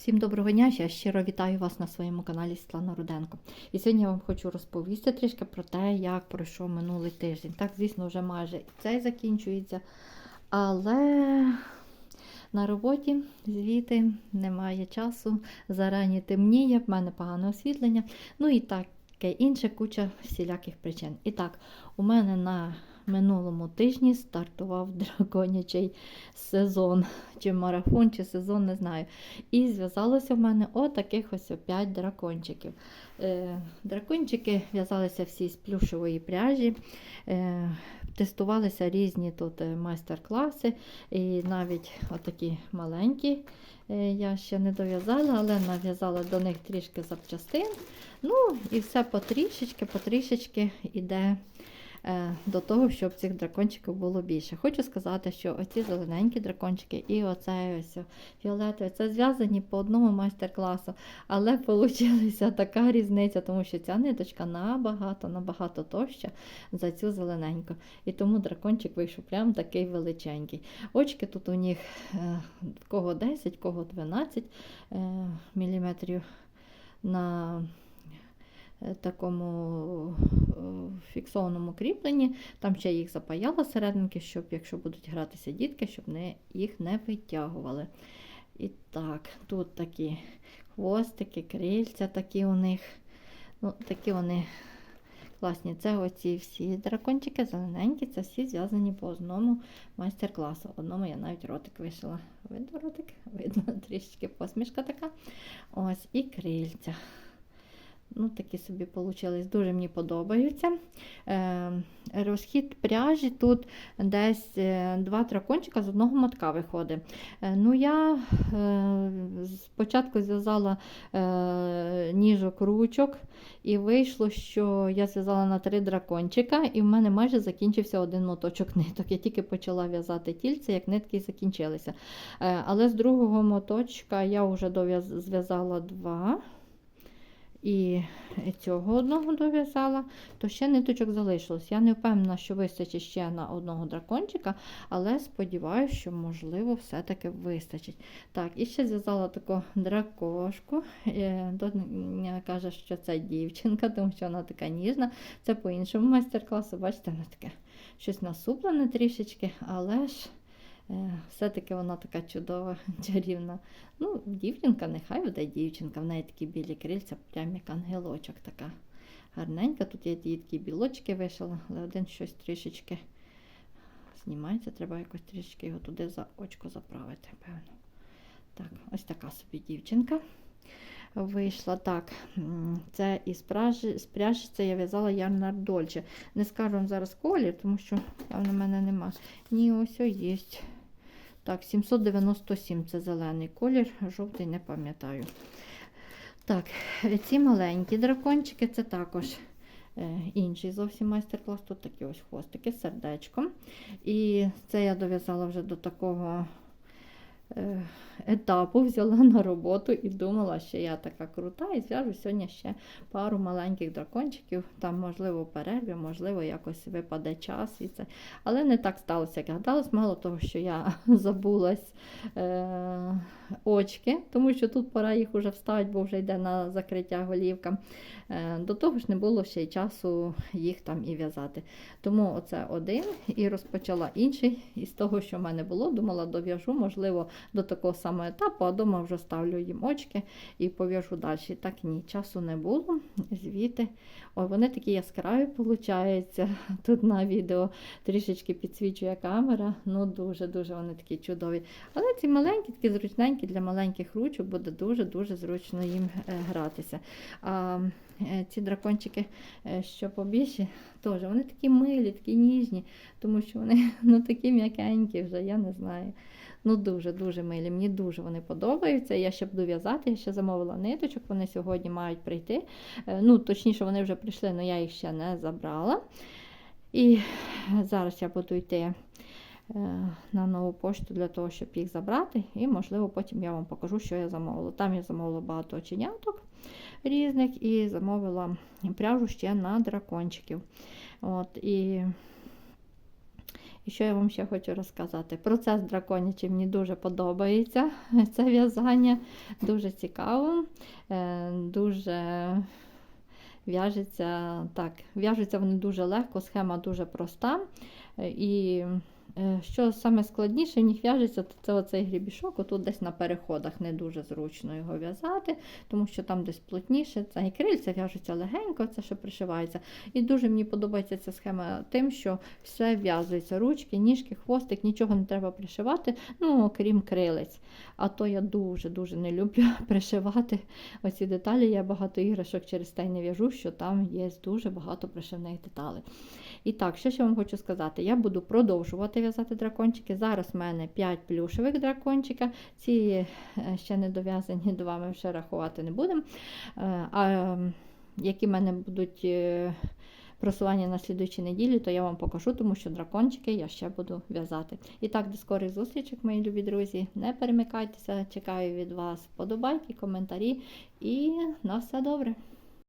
Всім доброго дня! Я щиро вітаю вас на своєму каналі Світлана Руденко. І сьогодні я вам хочу розповісти трішки про те, як пройшов минулий тиждень. Так, звісно, вже майже і цей закінчується. Але на роботі звідти немає часу, зарані темніє, в мене погане освітлення. Ну і таке інше куча всіляких причин. І так, у мене на минулому тижні стартував драконячий сезон, чи марафон, чи сезон, не знаю. І зв'язалося в мене отаких ось 5 дракончиків. Е, дракончики в'язалися всі з плюшової пряжі. Е, Тестувалися різні тут е, майстер-класи, і навіть отакі маленькі я ще не дов'язала, але нав'язала до них трішки запчастин. Ну і все потрішечки, потрішечки іде е, до того, щоб цих дракончиків було більше. Хочу сказати, що оці зелененькі дракончики і оцей ось фіолетовий, це зв'язані по одному майстер-класу, але вийшла така різниця, тому що ця ниточка набагато, набагато товща за цю зелененьку. І тому дракончик вийшов прям такий величенький. Очки тут у них е, кого 10, кого 12 е, міліметрів на е, такому е, фіксованому кріпленні. Там ще їх запаяла серединки, щоб, якщо будуть гратися дітки, щоб не, їх не витягували. І так, тут такі хвостики, крильця такі у них. Ну, такі вони класні. Це оці всі дракончики, зелененькі, це всі зв'язані по одному майстер-класу. Одному я навіть ротик вишила. Видно ротик? Видно трішечки посмішка така. Ось і крильця. Ну, такі собі получились, дуже мені подобаються. Е, розхід пряжі тут десь е, два дракончика з одного мотка виходить. Е, ну, я спочатку зв'язала ніжок ручок, і вийшло, що я зв'язала на три дракончика, і в мене майже закінчився один моточок ниток. Я тільки почала в'язати тільце, як нитки закінчилися. Але з другого моточка я вже зв'язала два. І цього одного дов'язала, то ще ниточок залишилось. Я не впевнена, що вистачить ще на одного дракончика, але сподіваюся, що, можливо, все-таки вистачить. Так, і ще зв'язала таку дракошку. Е, Доня каже, що це дівчинка, тому що вона така ніжна. Це по іншому майстер-класу. Бачите, вона таке щось насуплене трішечки, але ж. Е, Все-таки вона така чудова, чарівна. Ну, дівчинка, нехай буде дівчинка, в неї такі білі крильця, прям як ангелочок така гарненька. Тут я її такі білочки вишила, але один щось трішечки знімається, треба якось трішечки його туди за очко заправити, певно. Так, ось така собі дівчинка. Вийшла так. Це із пряжі, це я в'язала Ярнар Дольче. Не скажу вам зараз колір, тому що певно в мене нема. Ні, ось о є. Так, 797 це зелений колір, жовтий не пам'ятаю. Так, ці маленькі дракончики це також е, інший зовсім майстер-клас. Тут такі ось хвостики з сердечком. І це я дов'язала вже до такого етапу, взяла на роботу і думала, що я така крута, і зв'яжу сьогодні ще пару маленьких дракончиків. Там, можливо, перерві, можливо, якось випаде час. І це. Але не так сталося, як гадалось. Мало того, що я забулась е, очки, тому що тут пора їх вже вставити, бо вже йде на закриття голівка. Е, до того ж не було ще й часу їх там і в'язати. Тому оце один і розпочала інший. Із того, що в мене було, думала, дов'яжу, можливо, до такого самого етапу, а вдома вже ставлю їм очки і пов'яжу далі. Так ні, часу не було. Звідти. Ой, вони такі яскраві, виходить. Тут на відео трішечки підсвічує камера. Ну, дуже-дуже вони такі чудові. Але ці маленькі, такі зручненькі для маленьких ручок буде дуже-дуже зручно їм е, гратися. А е, ці дракончики, е, що побільші, теж вони такі милі, такі ніжні, тому що вони ну, такі м'якенькі вже, я не знаю. Ну, дуже-дуже милі. Мені дуже вони подобаються. Я ще буду в'язати, я ще замовила ниточок, вони сьогодні мають прийти. Е, Ну, точніше, вони вже прийшли, але я їх ще не забрала. І зараз я буду йти е, на нову пошту для того, щоб їх забрати. І, можливо, потім я вам покажу, що я замовила. Там я замовила багато оченяток різних і замовила пряжу ще на дракончиків. От, і І що я вам ще хочу розказати? Процес драконячий мені дуже подобається. Це в'язання дуже цікаво, е, дуже в'яжеться так, в'яжуться вони дуже легко, схема дуже проста. Е, І що саме складніше в них в'яжеться, то це оцей грібішок, отут десь на переходах не дуже зручно його в'язати, тому що там десь плотніше, це і крильця в'яжуться легенько, це що пришивається. І дуже мені подобається ця схема тим, що все в'язується, ручки, ніжки, хвостик, нічого не треба пришивати, ну окрім крилець. А то я дуже-дуже не люблю пришивати оці деталі. Я багато іграшок через те й не в'яжу, що там є дуже багато пришивних деталей. І так, що ще вам хочу сказати? Я буду продовжувати в'язати дракончики. Зараз в мене 5 плюшевих дракончика. Ці е, ще не дов'язані, до вами ще рахувати не будемо. Е, А які в мене будуть е, просування на слідуючій неділі, то я вам покажу, тому що дракончики я ще буду в'язати. І так, до скорих зустрічей, мої любі друзі. Не перемикайтеся, чекаю від вас вподобайки, коментарі і на все добре.